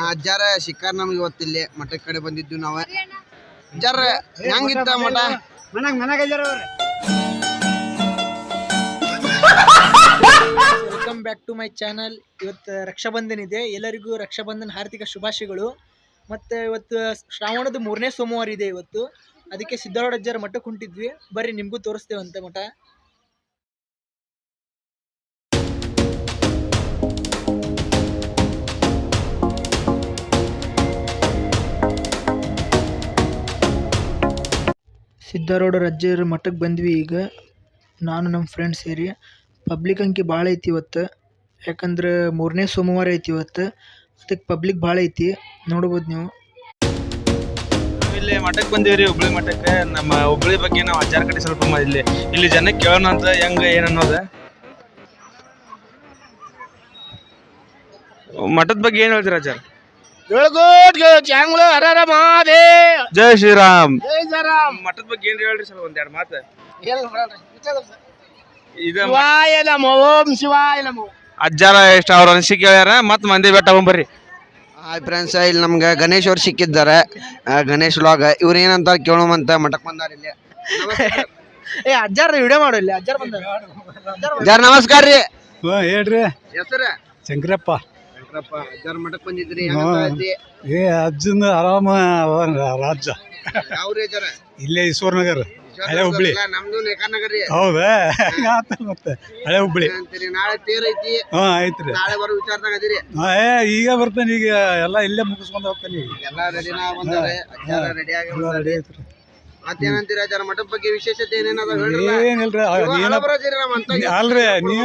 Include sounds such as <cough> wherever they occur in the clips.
ಆ ಅಜ್ಜಾರ ಶಿಕಾರ್ ನಮ್ಗೆ ಇವತ್ತಿಲ್ಲಿ ಮಠದ ಕಡೆ ಬಂದಿದ್ವಿ ನಾವ. ಅಜ್ಜಾರ ಹೆಂಗಿತ್ತ ಮಠ? ಮನಾಗ ಮನಾಗ welcome back to my channel ಇವತ್ತು ರಕ್ಷಾಬಂಧನ್ ಇದೆ. ಎಲ್ಲರಿಗೂ ರಕ್ಷಾಬಂಧನ್ ಹಾರ್ದಿಕ ಶುಭಾಶಯಗಳು. ಮತ್ತು ಇವತ್ತು ಶ್ರಾವಣದ ಮೂರನೇ ಸೋಮವಾರ ಇದೆ ಇವತ್ತು. ಅದಕ್ಕೆ ಸಿದ್ಧಾರೂಢಜ್ಜರ ಮಠಕ್ಕೆ ಹೊಂಟಿದ್ವಿ. ಬರ್ರಿ ನಿಮಗೂ ತೋರಿಸ್ತೇವಂತೆ ಮಠ. ಸಿದ್ಧಾರೂಢರ ಅಜ್ಜರ ಮಠಕ್ಕೆ ಬಂದ್ವಿ ಈಗ. ನಾನು ನಮ್ಮ ಫ್ರೆಂಡ್ಸ್ ಸೇರಿ. ಪಬ್ಲಿಕ್ ಅಂಕಿ ಭಾಳ ಐತಿ ಇವತ್ತು. ಯಾಕಂದ್ರೆ ಮೂರನೇ ಸೋಮವಾರ ಐತಿ ಇವತ್ತು. ಅದಕ್ಕೆ ಪಬ್ಲಿಕ್ ಭಾಳ ಐತಿ. ನೋಡ್ಬೋದು ನೀವು. ಇಲ್ಲಿ ಮಠಕ್ಕೆ ರೀ ಹುಬ್ಳಿ ಮಠಕ್ಕೆ ನಮ್ಮ ಹುಬ್ಳಿ ಬಗ್ಗೆ ನಾವು ಆಚಾರ ಕಡೆ ಸ್ವಲ್ಪ ಮ- ಇಲ್ಲಿ ಇಲ್ಲಿ ಜನಕ್ಕೆ ಕೇಳೋಣ ಅಂತ ಹೆಂಗ ಏನ್ ಅನ್ನೋದ? ಮಠದ ಬಗ್ಗೆ ಏನ್ ಹೇಳ್ತೀರ ಅಜ್ಜಾರ ಚಾಂಗ್ಳು ಹರರ ಮಹಾದೇ ಜೈ ಶ್ರೀರಾಮ್. ಜೈ ಮಠದ ಬಗ್ಗೆ ಏನ್ ಹೇಳ್ರಿ ಸರ್ ಒಂದೆರಡು ಮಾತು? ಇದು ಶಿವಾಯ ನಮೋ ಓಂ ಶಿವಾಯ ನಮೋ. ಅಜ್ಜಾರ ಎಷ್ಟು ಅವ್ರ ಅನಿಸಿಕೆ ಹೇಳ್ಯಾರ? ಮತ್ ಮಂದಿ ಬೆಟ್ಟ ಬಂಬರಿ ಹಾಯ್ ಫ್ರೆಂಡ್ಸ್ ಇಲ್ಲಿ ನಮ್ಗೆ ಗಣೇಶ್ ಅವ್ರು ಸಿಕ್ಕಿದ್ದಾರೆ. ಆ, ಗಣೇಶ್ ವ್ಲಾಗ್ ಇವ್ರು ಏನಂತ ಕೇಳುವಂತ ಮಠಕ್ ಬಂದಾರ ಇಲ್ಲಿ. ಏ ಅಜ್ಜಾರ ವಿಡಿಯೋ ಮಾಡು ಇಲ್ಲಿ. ಅಜ್ಜಾರ್ ಬಂದ ಅಜ್ಜಾರ ನಮಸ್ಕಾರ ರೀ ಹೇಳ್ರಿ. ಹೆಸರ? ಶಂಕರಪ್ಪ. ಶಂಕರಪ್ಪ ಅಜ್ಜಾರ ಮಠಕ್ಕೆ ಬಂದಿದ್ರಿ ಹೆಂಗಂತ ಐತಿ? ಏ ಅಜ್ಜನ ಆರಾಮ ರಾಜ ರಾಜ್ಯ. ಅಜ್ಜಾರ? ಇಲ್ಲೇ ಈಶ್ವರನಗರ ಹಳೆ ಹುಬ್ಳಿ. ನಮ್ದು ನೇಕಾನಗರ್. ಹೌದಾ? ಆತ ಮತ್ತೆ ಹಳೆ ಹುಬ್ಳಿ. ಅಂತೀರಿ ನಾಳೆ ತೇರ್ ಐತಿ? ಹಾ ಐತ್ರಿ. ನಾಳೆ ಬರೋ ವಿಚಾರದಾಗ ಅದೀರಿ. ಹಾ, ಏ ಈಗ ಬರ್ತೇನೆ ಈಗ ಎಲ್ಲ ಇಲ್ಲೇ ಮುಗಿಸ್ಕೊಂಡು ಹೋಗ್ತಾನೆ ಈಗ. ಎಲ್ಲಾ ರೆಡಿನ ಬಂದಾರೆ ಅಜ್ಜಾರ ರೆಡಿ ಆಗಿ ಎಲ್ಲ ರೆಡಿ ಐತ್ರಿ. ಮತ್ತೇನಂತೀರಿ ಅಜ್ಜಾರ ಮಠದ ಬಗ್ಗೆ ವಿಶೇಷತೆ ಏನೇನದ ಹೇಳ್ರಲ್ಲ? ಏನಿಲ್ರಿ ಅವ ಇವ ನೀನ ಹಳಬರಾಜಿರಿ ನಮ್ಮ ಅಂತ ಅಲ್ರಿ ನೀವ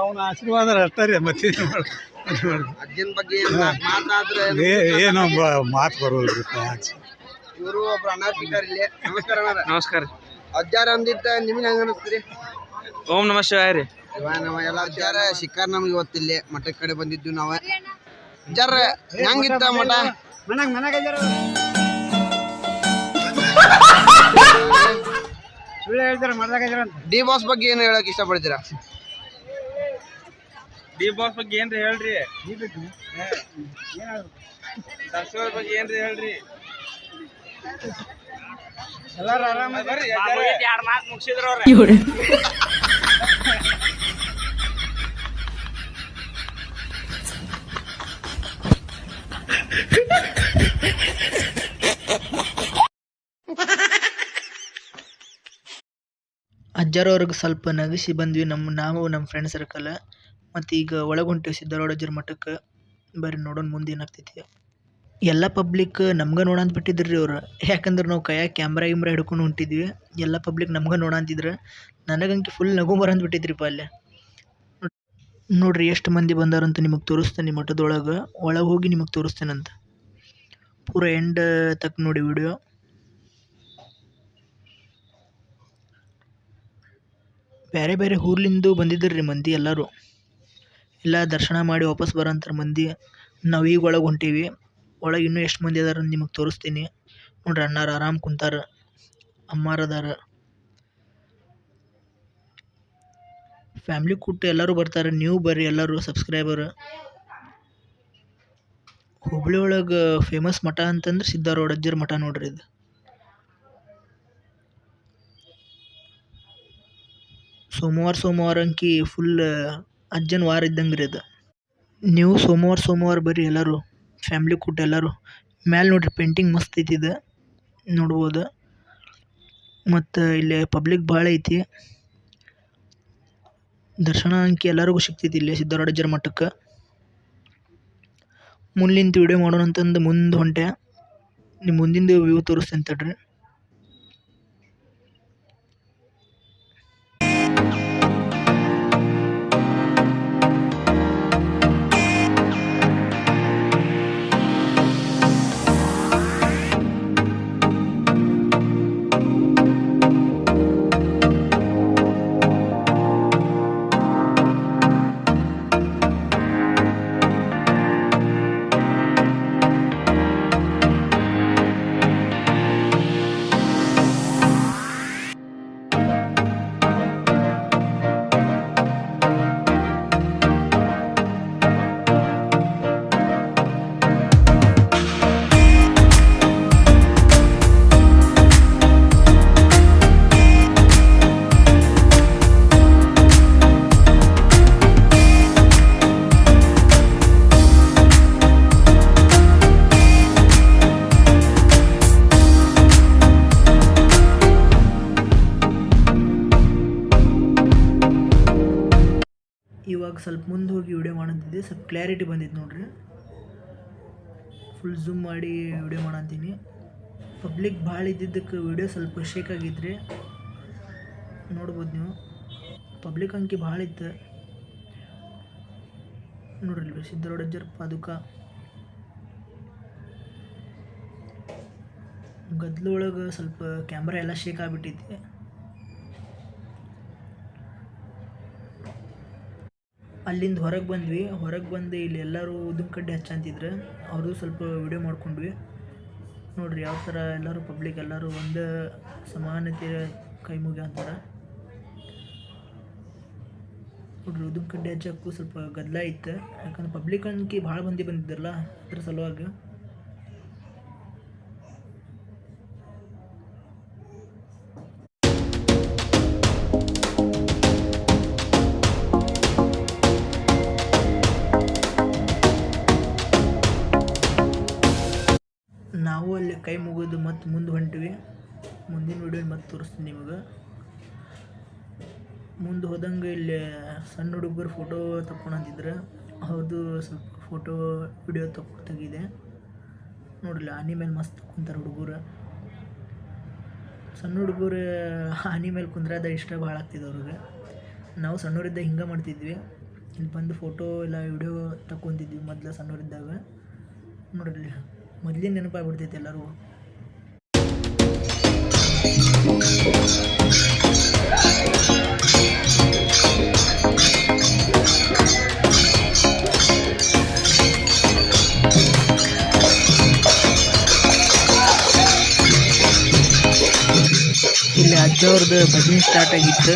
ಅವನ ಆಶೀರ್ವಾದ ಅಷ್ಟೇ ರೀ ಮತ್ತೆ ಅಜ್ಜನ ಬಗ್ಗೆ ಏನ್ ಏನು ಮಾತು ಬರೋಲ್ರಿ ಇವರು ಒಬ್ರು ಅಣ್ಣ ಸಿಕ್ಕಾರ ಇಲ್ಲಿ. ನಮಸ್ಕಾರ ನಮಸ್ಕಾರ. ಅಜ್ಜಾರ ಅಂದಿದ್ದ ನಿಮ್ಗೆ ಹೆಂಗ ಅನಿಸ್ತೀರಿ? ಓಂ ನಮ ಶಿವಾಯ ರೀ. ಇವ ನಮ್ಮ ಎಲ್ಲ ಅಜ್ಜಾರ ಸಿಕ್ಕಾರ ನಮ್ಗೆ ಇವತ್ತಿಲ್ಲಿ ಮಠದ ಕಡೆ ಬಂದಿದ್ದು ನಾವ. ಅಜ್ಜಾರ ಹೆಂಗಿತ್ತ ಮಠ? ಮನಾಗ ಮನಾಗ <laughs> ಸುಳ್ಳು ಹೇಳ್ತಾರ ಮಾಡ್ದಾಗ ಡಿ ಬಾಸ್ ಬಗ್ಗೆ ಏನು ಹೇಳಕ್ ಇಷ್ಟಪಡ್ತೀರಾ? ಡಿ ಬಾಸ್ ಬಗ್ಗೆ ಏನ್ರಿ ಹೇಳ್ರಿ? ದರ್ಶನ ಬಗ್ಗೆ ಏನ್ರಿ ಹೇಳ್ರಿ? ಎಲ್ಲಾರು ಆರಾಮ ಅಜ್ಜಾರವ್ರಿಗೆ ಸ್ವಲ್ಪ ನಗಿಸಿ ಬಂದ್ವಿ ನಮ್ಮ ನಾವು ನಮ್ಮ ಫ್ರೆಂಡ್ ಸರ್ಕಲ್ ಮತ್ತು ಈಗ ಒಳಗೆ ಹೊಂಟೀವಿ ಸಿದ್ಧಾರೂಢಜ್ಜರ ಮಠಕ್ಕೆ ಬರ್ರಿ ನೋಡೋಣ ಮುಂದೆ ಏನಾಗ್ತೈತಿ. ಎಲ್ಲ ಪಬ್ಲಿಕ್ ನಮ್ಗೆ ನೋಡಂತ ಬಿಟ್ಟಿದ್ರಿ ಅವ್ರು. ಯಾಕಂದ್ರೆ ನಾವು ಕೈಯಾಗ ಕ್ಯಾಮ್ರಾ ಗಿಮ್ರಾ ಹಿಡ್ಕೊಂಡು ಹೊಂಟಿದ್ವಿ. ಎಲ್ಲ ಪಬ್ಲಿಕ್ ನಮ್ಗೆ ನೋಡಂತಿದ್ರು. ನನಗಂತೂ ಫುಲ್ ನಗು ಬರಂತ ಬಿಟ್ಟಿದ್ರಿಪ್ಪ ಅಲ್ಲೇ. ನೋಡ್ರಿ ಎಷ್ಟು ಮಂದಿ ಬಂದಾರಂತ ನಿಮಗೆ ತೋರಿಸ್ತೇನೆ ಮಠದೊಳಗೆ. ಒಳಗೆ ಹೋಗಿ ನಿಮಗೆ ತೋರಿಸ್ತೇನಂತ. ಪೂರ ಎಂಡ್ ತಕ್ಕ ನೋಡಿ ವಿಡಿಯೋ ಬೇರೆ ಬೇರೆ ಊರ್ಲಿಂದು ಬಂದಿದ್ದರು ಮಂದಿ ಎಲ್ಲರೂ. ಎಲ್ಲ ದರ್ಶನ ಮಾಡಿ ವಾಪಸ್ ಬರೋಂಥರ ಮಂದಿ ನಾವು ಈಗ ಒಳಗೆ ಹೊಂಟೀವಿ. ಒಳಗೆ ಇನ್ನೂ ಎಷ್ಟು ಮಂದಿ ಅದಾರ ನಿಮಗೆ ತೋರಿಸ್ತೀನಿ. ನೋಡ್ರಿ ಅಣ್ಣಾರ ಆರಾಮ್ ಕುಂತಾರ, ಅಮ್ಮಾರ ಅದಾರ. ಫ್ಯಾಮ್ಲಿ ಕೂಟ ಎಲ್ಲರೂ ಬರ್ತಾರೆ, ನೀವು ಬರ್ರಿ ಎಲ್ಲರೂ ಸಬ್ಸ್ಕ್ರೈಬರ್. ಹುಬ್ಳಿ ಒಳಗೆ ಫೇಮಸ್ ಮಠ ಅಂತಂದ್ರೆ ಸಿದ್ಧಾರೂಢಜ್ಜರ ಮಠ ನೋಡ್ರಿ ಇದು. ಸೋಮವಾರ ಸೋಮವಾರ ಅಂಕಿ ಫುಲ್ ಅಜ್ಜನ ವಾರ ಇದ್ದಂಗೆ ರೀ ಅದು. ನೀವು ಸೋಮವಾರ ಸೋಮವಾರ ಬರ್ರಿ ಎಲ್ಲರೂ ಫ್ಯಾಮ್ಲಿ ಕೂಟ ಎಲ್ಲರೂ. ಮ್ಯಾಲೆ ನೋಡ್ರಿ ಪೇಂಟಿಂಗ್ ಮಸ್ತ್ ಐತಿ ಇದು. ನೋಡ್ಬೋದು. ಮತ್ತು ಇಲ್ಲಿ ಪಬ್ಲಿಕ್ ಭಾಳ ಐತಿ. ದರ್ಶನ ಅಂಕಿ ಎಲ್ಲರಿಗೂ ಸಿಗ್ತೈತಿ ಇಲ್ಲಿ ಸಿದ್ಧಾರೂಢಜ್ಜರ ಮಠಕ್ಕೆ. ಮುಂದಿಂತ ವಿಡಿಯೋ ಮಾಡೋಣ ಅಂತಂದು ಮುಂದೆ ಹೊಂಟೆ. ನಿಮ್ಮ ಮುಂದಿಂದು ವ್ಯೂ ತೋರಿಸ್ತೇನೆ ತಡ್ರಿ. ಸ್ವಲ್ಪ ಮುಂದೆ ಹೋಗಿ ವಿಡಿಯೋ ಮಾಡಂತಿದ್ದೆ ಸ್ವಲ್ಪ ಕ್ಲಾರಿಟಿ ಬಂದಿತ್ತು ನೋಡ್ರಿ. ಫುಲ್ ಝೂಮ್ ಮಾಡಿ ವಿಡಿಯೋ ಮಾಡಂತೀನಿ. ಪಬ್ಲಿಕ್ ಭಾಳ ಇದ್ದಿದ್ದಕ್ಕೆ ವಿಡಿಯೋ ಸ್ವಲ್ಪ ಶೇಕ್ ಆಗಿದ್ರಿ ನೋಡ್ಬೋದು ನೀವು. ಪಬ್ಲಿಕ್ ಅಂಕಿ ಭಾಳ ಇತ್ತು. ನೋಡ್ರಿ ಸಿದ್ದರೊಡಜ್ಜರ್ ಪಾದುಕ. ಗದ್ಲೊಳಗೆ ಸ್ವಲ್ಪ ಕ್ಯಾಮ್ರಾ ಎಲ್ಲ ಶೇಕ್ ಆಗಿಬಿಟ್ಟೈತಿ ಅಲ್ಲಿಂದ ಹೊರಗೆ ಬಂದ್ವಿ. ಹೊರಗೆ ಬಂದು ಇಲ್ಲಿ ಎಲ್ಲರೂ ಉದ್ದಿನ ಕಡ್ಡಿ ಹಚ್ಚಂತಿದ್ರು. ಅವರು ಸ್ವಲ್ಪ ವಿಡಿಯೋ ಮಾಡ್ಕೊಂಡ್ವಿ. ನೋಡ್ರಿ ಯಾವ ಥರ ಎಲ್ಲರೂ ಪಬ್ಲಿಕ್ ಎಲ್ಲರೂ ಒಂದು ಸಮಾನತೆ ಕೈ ಮುಗಿ ಅಂತಾರೆ ನೋಡ್ರಿ ಉದ್ದಿನ ಕಡ್ಡಿ ಹಚ್ಚಕ್ಕೂ ಸ್ವಲ್ಪ ಗದ್ದಲ ಇತ್ತು. ಯಾಕಂದ್ರೆ ಪಬ್ಲಿಕ್ ಅನ್ಕಿ ಭಾಳ ಮಂದಿ ಬಂದಿದ್ರಲ್ಲ ಅದ್ರ ಸಲುವಾಗಿ. ಕೈ ಮುಗಿದು ಮತ್ತೆ ಮುಂದೆ ಹೊಂಟಿವಿ. ಮುಂದಿನ ವಿಡಿಯೋ ಮತ್ತೆ ತೋರಿಸ್ತೀನಿ ನಿಮಗೆ. ಮುಂದೆ ಹೋದಂಗೆ ಇಲ್ಲಿ ಸಣ್ಣ ಹುಡುಗರು ಫೋಟೋ ತಕ್ಕೊಂಡಿದ್ರೆ ಅವ್ರದ್ದು ಸ್ವಲ್ಪ ಫೋಟೋ ವಿಡಿಯೋ ತಗೊ ತೆಗಿದೆ ನೋಡ್ರಿ ಆನೆ ಮೇಲೆ ಮಸ್ತ್ ಕುಂತಾರೆ ಹುಡುಗರು. ಸಣ್ಣ ಹುಡುಗರು ಆನೆ ಮೇಲೆ ಕುಂದ್ರದ ಇಷ್ಟ ಭಾಳ ಆಗ್ತಿದೆ ಅವ್ರಿಗೆ. ನಾವು ಸಣ್ಣವರಿದ್ದ ಹಿಂಗೆ ಮಾಡ್ತಿದ್ವಿ. ಇಲ್ಲಿ ಬಂದು ಫೋಟೋ ಇಲ್ಲ ವಿಡಿಯೋ ತಕ್ಕೊಂತಿದ್ವಿ ಮೊದಲು ಸಣ್ಣವರಿದ್ದಾಗ. ನೋಡ್ರಿ ಮೊದಲಿನ ನೆನಪಾಗ್ಬಿಡ್ತೈತೆ ಎಲ್ಲರೂ. ಇಲ್ಲಿ ಅಜ್ಜ ಅವ್ರದ್ದು ಭಜನೆ ಸ್ಟಾರ್ಟ್ ಆಗಿತ್ತು.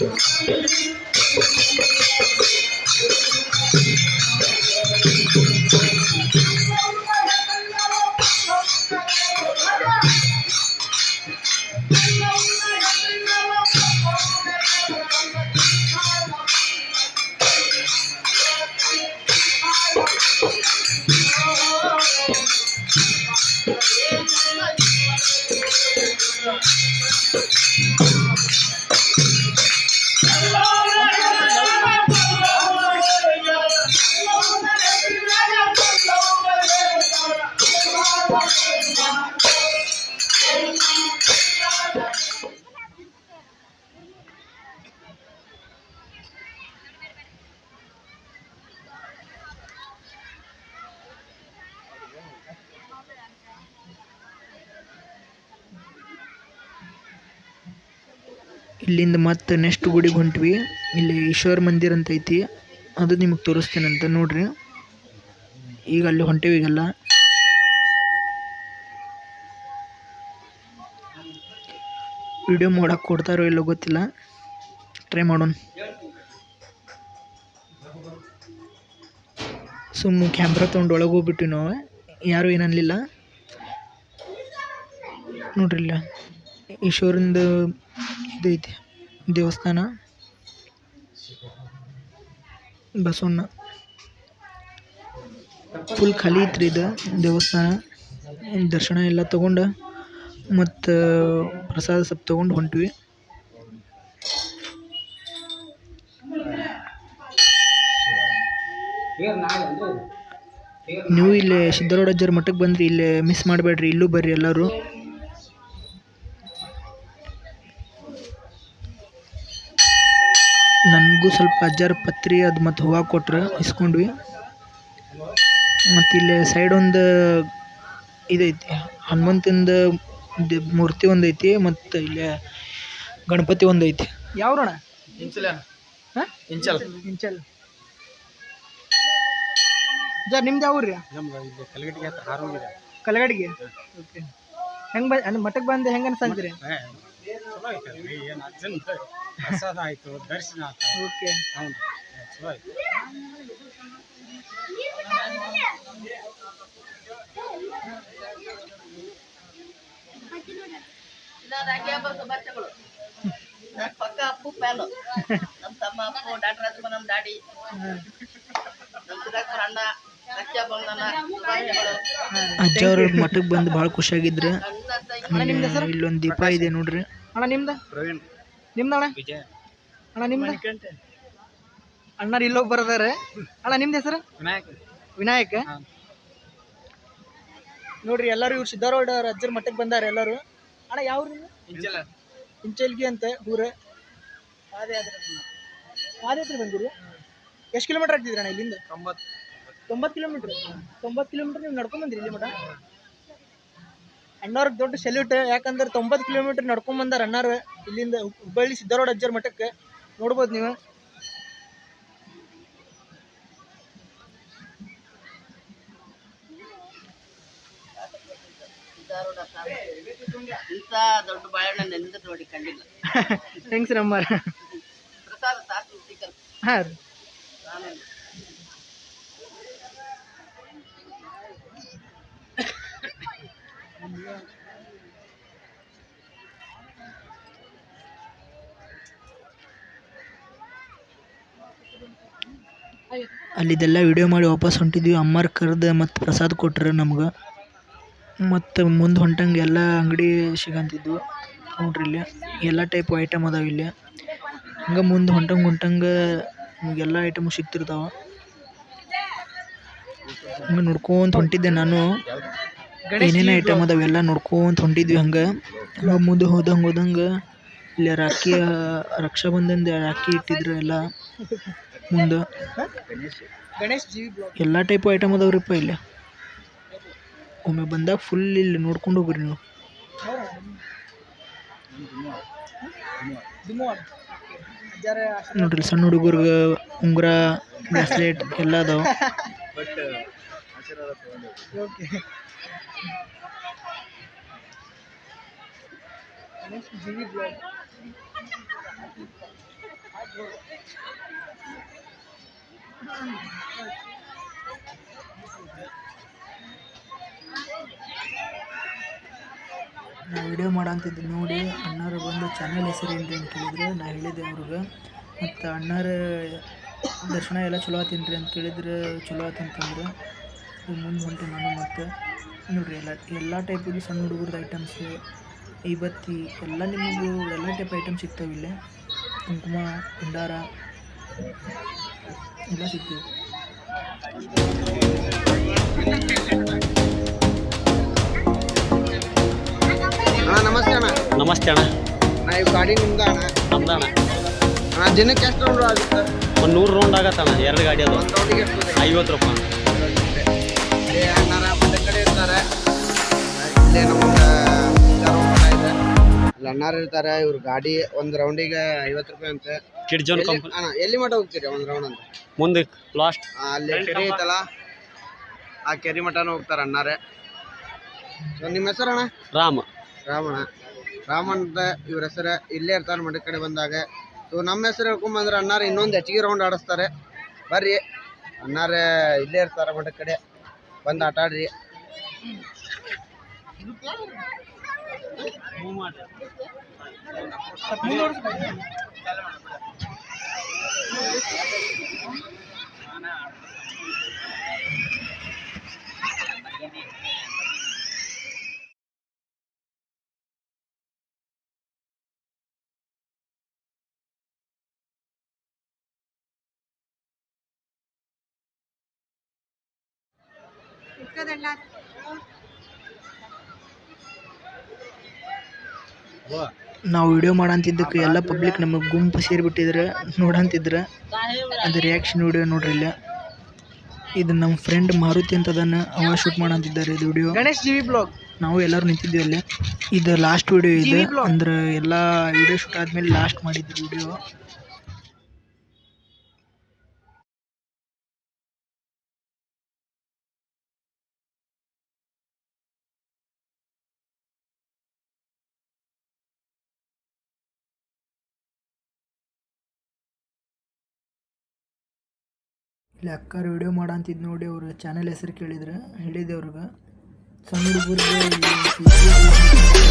Sim. ಇಲ್ಲಿಂದ ಮತ್ತೆ ನೆಕ್ಸ್ಟ್ ಗುಡಿಗೆ ಹೊಂಟ್ವಿ. ಇಲ್ಲಿ ಈಶ್ವರ ಮಂದಿರ ಅಂತ ಐತಿ. ಅದು ನಿಮಗೆ ತೋರಿಸ್ತೇನಂತ ನೋಡ್ರಿ. ಈಗ ಅಲ್ಲಿ ಹೊಂಟೇವಿ ಈಗೆಲ್ಲ. ವಿಡಿಯೋ ಮಾಡಕ್ಕೆ ಕೊಡ್ತಾರೋ ಇಲ್ಲೋ ಗೊತ್ತಿಲ್ಲ. ಟ್ರೈ ಮಾಡೋಣ. ಸುಮ್ಮನೆ ಕ್ಯಾಮ್ರಾ ತೊಗೊಂಡು ಒಳಗೆ ಹೋಗ್ಬಿಟ್ವಿ ನಾವು. ಯಾರೂ ಏನನ್ನಲಿಲ್ಲ ನೋಡ್ರಿ ಇಲ್ಲ. ಈಶ್ವರಂದು ಇದೈತಿ ದೇವಸ್ಥಾನ. ಬಸವಣ್ಣ. ಫುಲ್ ಖಾಲಿ ಐತ್ರಿ ಇದು ದೇವಸ್ಥಾನ. ದರ್ಶನ ಎಲ್ಲ ತಗೊಂಡು ಮತ್ತು ಪ್ರಸಾದ ಸ್ವಲ್ಪ ತಗೊಂಡು ಹೊಂಟ್ವಿ. ನೀವು ಇಲ್ಲಿ ಸಿದ್ದರೋಡಜ್ಜರ ಮಠಕ್ಕೆ ಬಂದ್ರಿ, ಇಲ್ಲಿ ಮಿಸ್ ಮಾಡಬೇಡ್ರಿ, ಇಲ್ಲೂ ಬರ್ರಿ ಎಲ್ಲರೂ. ನನಗೂ ಸ್ವಲ್ಪ ಅಜ್ಜಾರ ಪತ್ರಿ ಅದು ಮತ್ತು ಹೂವು ಕೊಟ್ರು ಇಸ್ಕೊಂಡ್ವಿ. ಮತ್ತು ಇಲ್ಲಿ ಸೈಡ್ ಒಂದು ಇದೈತಿ ಹನುಮಂತಂದು ದಿ- ಮೂರ್ತಿ ಒಂದು ಐತಿ ಮತ್ತು ಇಲ್ಲಿ ಗಣಪತಿ ಒಂದು ಐತಿ ಯಾವ್ರಣ ಹಾಂ? ಇಂಚಲ್. ಇಂಚಲ್. ಸರ್ ನಿಮ್ದು ಯಾವ ರೀ ಕಲಗಡಿಗೆ ಕಲಗಡಿಗೆ ಓಕೆ. ಹೆಂಗೆ ಬಂದು ಮಠಕ್ಕೆ ಬಂದು ಹೆಂಗೆ ಅನ್ಸಂತೀರಿ? ಚಲೋ ಐತೆ ಏನು ಅಜ್ಜನ್ ಪ್ರಸಾದ ಆಯ್ತು ದರ್ಶನ ಆಯ್ತು. ಓಕೆ. ಹೌದು. ಚಲೋ ಆಯ್ತು. ಪಕ್ಕ ಅಪ್ಪು ಪ್ಯಾನು ನಮ್ಮ ತಮ್ಮ ಅಪ್ಪು ಡಾಕ್ಟರ್ ಹತ್ರ ನಮ್ಮ ಸುಧಾಕರ್ ಅಣ್ಣ ಅಜ್ಜ ಅವ್ರ ಮಠಕ್ಕೆ ಬಂದು ಭಾಳ ಖುಷಿಯಾಗಿದ್ರೆ. ಇಲ್ಲೊಂದು ದೀಪ ಇದೆ ನೋಡ್ರಿ. ಅಣ್ಣ ನಿಮ್ದು? ಪ್ರವೀಣ್. ನಿಮ್ದು ಅಣ್ಣ? ವಿಜಯ. ಅಣ್ಣ ನಿಮ್ದು? ಅಣ್ಣರು ಇಲ್ಲೋಗಿ ಬರದಾರೆ. ಅಣ್ಣ ನಿಮ್ದು ಹೆಸರು? ವಿನಾಯಕ್. ವಿನಾಯಕ. ನೋಡ್ರಿ ಎಲ್ಲರೂ ಇವ್ರು ಸಿದ್ಧಾರೂಢ ಅಜ್ಜರ ಮಠಕ್ಕೆ ಬಂದಾರ ಎಲ್ಲರೂ. ಅಣ್ಣ ಯಾವ ಇಂಚಲ. ಇಂಚಲ್ಗಿ ಅಂತ ಊರ. ಪಾದಯಾತ್ರೆ ಬಂದಿರಿ ಎಷ್ಟು ಕಿಲೋಮೀಟರ್ ಆಗ್ತಿದ್ರಿ ಅಣ್ಣ ಇಲ್ಲಿಂದ? ತೊಂಬತ್ತು. ತೊಂಬತ್ತು ಕಿಲೋಮೀಟ್ರ್. ತೊಂಬತ್ತು ಕಿಲೋಮೀಟರ್ ನೀವು ನಡ್ಕೊಂಡ್ ಬಂದ್ರಿ ಇಲ್ಲಿ ಮಠ? ಅಣ್ಣವ್ರಿಗೆ ದೊಡ್ಡ ಸೆಲ್ಯೂಟ್ ಯಾಕಂದ್ರೆ ತೊಂಬತ್ತು ಕಿಲೋಮೀಟ್ರ್ ನಡ್ಕೊಂಡ್ ಬಂದಾರ ಅಣ್ಣಾರು ಇಲ್ಲಿಂದ ಹುಬ್ಬಳ್ಳಿ ಸಿದ್ಧಾರೂಢ ಅಜ್ಜರ ಮಠಕ್ಕೆ. ನೋಡ್ಬೋದು ನೀವು. ಇಂಥ ದೊಡ್ಡ ಬಾಳೆಹಣ್ಣ ನೆಂದ ನೋಡಿ ಕಂಡಿಲ್ಲ ಥ್ಯಾಂಕ್ಸ್ ರಮ್ಮ ಪ್ರಸಾದ ಸಾಕು ಹಾಂ ರೀ. ಅಲ್ಲಿದೆಲ್ಲ ವಿಡಿಯೋ ಮಾಡಿ ವಾಪಸ್ ಹೊಂಟಿದ್ವಿ. ಅಮ್ಮರ್ ಕರೆದು ಮತ್ತು ಪ್ರಸಾದ ಕೊಟ್ರು ನಮ್ಗೆ. ಮತ್ತು ಮುಂದೆ ಹೊಂಟಂಗೆ ಎಲ್ಲ ಅಂಗಡಿ ಸಿಗಂತಿದ್ವು ನೋಡ್ರಿ ಇಲ್ಲಿ ಎಲ್ಲ ಟೈಪ್ ಐಟಮ್ ಅದಾವ ಇಲ್ಲಿ. ಹಂಗೆ ಮುಂದೆ ಹೊಂಟಂಗೆ ಹೊಂಟಂಗೆ ಎಲ್ಲ ಐಟಮು ಸಿಗ್ತಿರ್ತಾವೆ. ಹಂಗೆ ನೋಡ್ಕೊಂತ ಹೊಂಟಿದ್ದೆ ನಾನು. ಏನೇನು ಐಟಮ್ ಅದಾವೆ ಎಲ್ಲ ನೋಡ್ಕೊಂತ ಹೊಂಟಿದ್ವಿ ಹಂಗೆ. ಹಂಗೆ ಮುಂದೆ ಹೋದಂಗೆ ಹೋದಂಗೆ ಇಲ್ಲಿ ರಾಖಿ ರಕ್ಷಾಬಂಧನ ರಾಖಿ ಇಟ್ಟಿದ್ರು ಎಲ್ಲ. ಮುಂದೆ? ಎಲ್ಲ ಟೈಪ್ ಐಟಮ್ ಅದಾವ್ರಿಪ್ಪ ಇಲ್ಲಿ. ಒಮ್ಮೆ ಬಂದಾಗ ಫುಲ್ ಇಲ್ಲಿ ನೋಡ್ಕೊಂಡು ಹೋಗ್ರಿ ನೀವು. ನೋಡ್ರಿ ಸಣ್ಣ ಹುಡುಗರ್ಗೆ ಉಂಗುರ, ಬ್ರಾಸ್ಲೆಟ್ ಎಲ್ಲ ಅದಾವ. ನಾ ವಿಡಿಯೋ ಮಾಡಂತಿದ್ದು ನೋಡಿ ಅಣ್ಣಾರು ಬಂದು ಚಾನಲ್ ಹೆಸರು ಏನ್ರಿ ಅಂತ ಕೇಳಿದ್ರು. ನಾ ಹೇಳಿದೆ ಅವ್ರಿಗೆ. ಮತ್ತು ಅಣ್ಣಾರ ದರ್ಶನ ಎಲ್ಲ ಚಲೋ ಆತೀನ್ರಿ ಅಂತ ಕೇಳಿದ್ರೆ. ಚಲೋ ಆತಂತಂದ್ರೆ. ಮುಂದೆ ಹೊಂಟೆ ನಾನು ಮತ್ತು. ನೋಡಿರಿ ಎಲ್ಲ ಎಲ್ಲ ಟೈಪಿದು ಸಣ್ಣ ಹುಡುಗರ್ದು ಐಟಮ್ಸು ಬತ್ತಿ ಎಲ್ಲ ನಿಮಗೂ ಎಲ್ಲ ಟೈಪ್ ಐಟಮ್ಸ್ ಸಿಗ್ತಾವೆ ಇಲ್ಲೇ. ಕುಂಕುಮ, ಭಂಡಾರ. ಎಲ್ಲ ಸಿಗ್ತವೆ ಅಣ್ಣ ನಮಸ್ತೆ ಅಣ್ಣ. ನಮಸ್ತೆ ಅಣ್ಣ. ನಾ ಇವ್ ಗಾಡಿ ನಿಮ್ದ ಅಣ್ಣ? ನಮ್ದಣ್ಣ ಅಣ್ಣ. ದಿನಕ್ಕೆ ಎಷ್ಟು ರೌಂಡ್ ಆಗುತ್ತೆ? ಒಂದು ನೂರು ರೌಂಡ್ ಆಗತ್ತಣ್ಣ ಎರಡು ಗಾಡಿ ಅದು. ಒಂದು ರೌಂಡಿಗೆ ಎಷ್ಟು ಬೇಕು? ಐವತ್ತು ರೂಪಾಯಿ ಇಲ್ಲಿ ಅಣ್ಣಾರ ಕಡೆ ಇರ್ತಾರೆ. ಇಲ್ಲೇ ನಮ್ಗೆ ಅಣ್ಣಾರು ಇರ್ತಾರೆ ಇವ್ರ ಗಾಡಿ ಒಂದು ರೌಂಡಿಗೆ ಐವತ್ತು ರೂಪಾಯಿ ಅಂತೆ. ಕಿಡ್ ಜೋನ್ ಎಲ್ಲಿ- ಕಂಪನಿ ಅಣ್ಣ ಎಲ್ಲಿ ಮಠ ಹೋಗ್ತೀರಿ ಒಂದು ರೌಂಡ್ ಅಂತ ಮುಂದೆ ಲಾಸ್ಟ್ ಆ, ಅಲ್ಲಿ ಕೆರೆ ಐತಲ್ಲ ಆ ಕೆರೆ ಮಠನ ಹೋಗ್ತಾರೆ ಅಣ್ಣಾರೆ. ಸೊ ನಿಮ್ಮ ಹೆಸರು ಅಣ್ಣ? ರಾಮ. ರಾಮಣ್ಣ ರಾಮಣ್ಣ ಅಂತ ಇವ್ರ ಹೆಸರು ಇಲ್ಲೇ ಇರ್ತಾರೆ ಮಠದ ಕಡೆ ಬಂದಾಗ. ಸೊ ನಮ್ಮ ಹೆಸರು ಹೇಳ್ಕೊಂಬಂದ್ರೆ ಅಣ್ಣಾರ ಇನ್ನೊಂದು ಹೆಚ್ಚಿಗೆ ರೌಂಡ್ ಆಡಿಸ್ತಾರೆ. ಬರ್ರಿ. ಅಣ್ಣಾರೇ ಇಲ್ಲೇ ಇರ್ತಾರೆ ಮಠದ ಕಡೆ. ಬಂದು ಆಟ ಆಡ್ರಿ. ఇక్కడ ನಾವು ವಿಡಿಯೋ ಮಾಡಂತಿದ್ದಕ್ಕೆ ಎಲ್ಲ ಪಬ್ಲಿಕ್ ನಮಗೆ ಗುಂಪು ಸೇರಿಬಿಟ್ಟಿದ್ರೆ ನೋಡಂತಿದ್ರೆ ಅದು ರಿಯಾಕ್ಷನ್ ವಿಡಿಯೋ ನೋಡ್ರಿ ಇಲ್ಲ. ಇದು ನಮ್ಮ ಫ್ರೆಂಡ್ ಮಾರುತಿ ಅಂತ ಅದನ್ನ ಅವ ಶೂಟ್ ಮಾಡಂತಿದ್ದಾರೆ ಇದು ವಿಡಿಯೋ ಗಣೇಶ್ ಜಿವಿ ಬ್ಲಾಗ್ ನಾವು ಎಲ್ಲರೂ ನಿಂತಿದ್ದೀವಿ ಅಲ್ಲಿ. ಇದು ಲಾಸ್ಟ್ ವಿಡಿಯೋ ಇದೆ. ಅಂದ್ರೆ ಎಲ್ಲ ವಿಡಿಯೋ ಶೂಟ್ ಆದ್ಮೇಲೆ ಲಾಸ್ಟ್ ಮಾಡಿದ್ದು ವಿಡಿಯೋ ಇಲ್ಲಿ ಅಕ್ಕಾರ ಮಾಡ ಮಾಡಂತಿದ್ದು ನೋಡಿ ಅವ್ರ ಚಾನೆಲ್ ಹೆಸರು ಕೇಳಿದ್ರೆ ಹೇಳಿದೆ ಅವ್ರಿಗೆ. ಸಣ್ಣ ಹುಡುಗರಿಗೆ